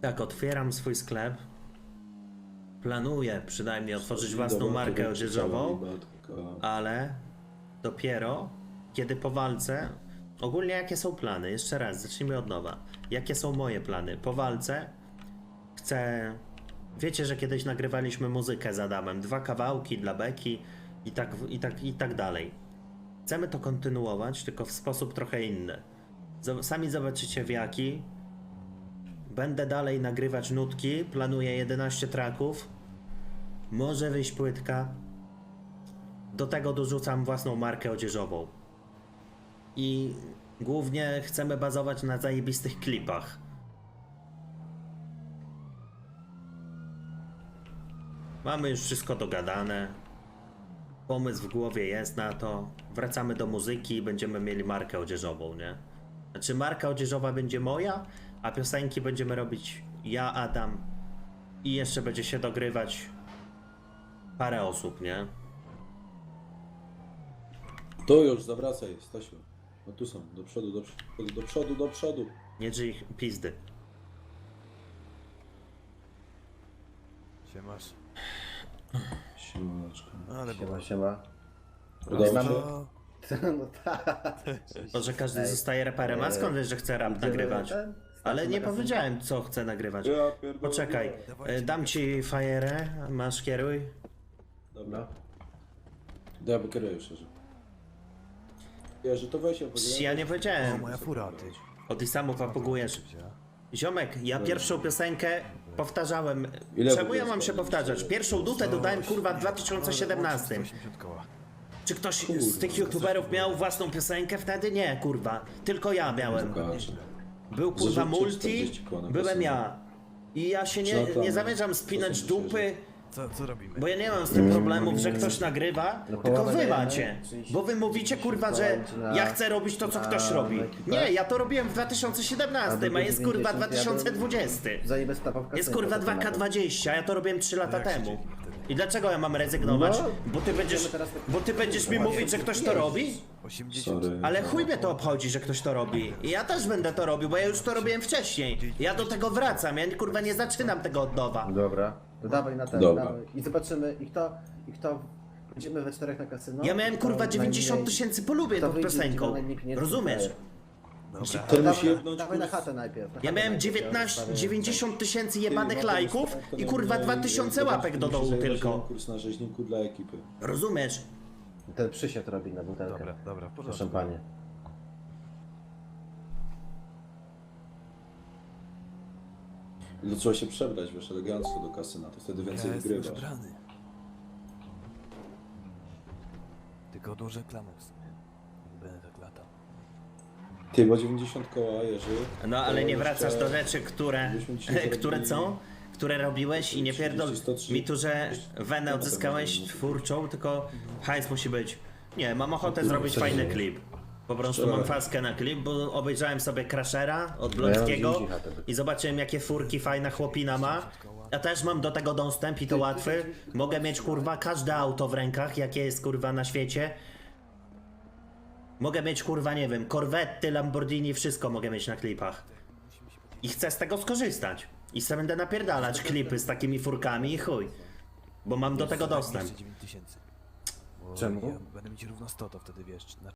Tak, otwieram swój sklep. Planuję przynajmniej otworzyć własną markę odzieżową, ale dopiero kiedy po walce. Ogólnie jakie są plany? Jeszcze raz, zacznijmy od nowa. Jakie są moje plany? Po walce chcę. Wiecie, że kiedyś nagrywaliśmy muzykę z Adamem. Dwa kawałki dla Beki i tak, i tak, i tak dalej. Chcemy to kontynuować, tylko w sposób trochę inny. Sami zobaczycie w jaki. Będę dalej nagrywać nutki. Planuję 11 traków. Może wyjść płytka. Do tego dorzucam własną markę odzieżową. I głównie chcemy bazować na zajebistych klipach. Mamy już wszystko dogadane. Pomysł w głowie jest na to. Wracamy do muzyki i będziemy mieli markę odzieżową, nie? Znaczy marka odzieżowa będzie moja, a piosenki będziemy robić ja, Adam i jeszcze będzie się dogrywać parę osób, nie? To już, zawracaj, Stasiu. No tu są, do przodu, do przodu, do przodu, do przodu. Nie drzyj ich pizdy. Siemasz. Siemaczka. Ale Siema, siema. Udało Znamy- się? to... No tak. To, że każdy Ej, zostaje raperem, a skąd wiesz, że chce rap nagrywać? ten? Ale nie powiedziałem, co chcę nagrywać. Ja pierdolę. Poczekaj, e, dam ci fajerę, masz kieruj. Dobra. Ja wykieruję już, że. Ja, że to weź ją Ja nie O, powiedziałem. moja fura, ty. Od i samu papugujesz. Ziomek, ja pierwszą piosenkę powtarzałem. Ile Czemu ja mam się powtarzać? Pierwszą dutę dodałem kurwa w 2017. 180 koła. Czy ktoś z tych youtuberów miał własną piosenkę wtedy? Nie, kurwa. Tylko ja miałem. Był kurwa multi, 40 koła na byłem ja. I ja się nie, nie zamierzam spinać dupy, Co, co robimy? bo ja nie mam z tym problemów, że ktoś nagrywa, tylko wy macie. 30, Bo wy mówicie kurwa, że ja chcę robić to, co ktoś robi. Nie, ja to robiłem w 2017, a jest kurwa 2020. Zajebę stapa w Jest kurwa to to 2K20, ja to robiłem 3 lata temu. I dlaczego ja mam rezygnować? No, Bo ty będziesz, tak- bo ty będziesz mi mówić, że ktoś to robi? 80. Sorry. Ale chuj mnie to obchodzi, że ktoś to robi. I ja też będę to robił, bo ja już to robiłem wcześniej. Ja do tego wracam, ja kurwa nie zaczynam tego od nowa. Dobra, to dawaj na ten, Dobra. dawaj. I zobaczymy, i kto, i kto, będziemy we czterech na kasyno. Ja miałem kto kurwa 90 najmniej- tysięcy polubień kto pod wyjdzie, piosenką. gdzie ma najmniej pieniędzy, Rozumiesz? Dobra. Ten musi Dawaj, na kurs. chatę najpierw. na Ja chatę miałem najpierw, 19, zostawię- 90 tysięcy jebanych Ty, lajków i to kurwa będzie- 2000 zobacz, łapek do musi dołu zajebać tylko. konkurs na rzeźniku dla ekipy. Rozumiesz? Ten przysiad robi na butelkę. Dobra, dobra, w porządku. szampanie. No trzeba się przebrać, wiesz, elegancko do kasyna, to wtedy więcej Ja jestem wygrywasz. Tylko w sumie. Nie będę tak latał. Ty, bo 90 koła, Jerzy. No ale nie jeszcze- wracasz do rzeczy, które, które co? Które robiłeś i nie pierdol 30, 103. mi tu, że wenę odzyskałeś twórczą, tylko hajs musi być. Nie, mam ochotę No, zrobić fajny klip. Po prostu Szczerze. mam faskę na klip, bo obejrzałem sobie Crashera od No chatę. i zobaczyłem jakie furki fajna chłopina ma. Ja też mam do tego dostęp i to łatwy. Mogę mieć kurwa każde auto w rękach, jakie jest kurwa na świecie. Mogę mieć kurwa, nie wiem, korwety, Lamborghini, wszystko mogę mieć na klipach. I chcę z tego skorzystać. I sobie będę napierdalać klipy z takimi furkami i chuj. Bo mam do tego dostęp. 9 tysięcy. Bo Czemu? Ja będę mieć równo 100, to wtedy wiesz, na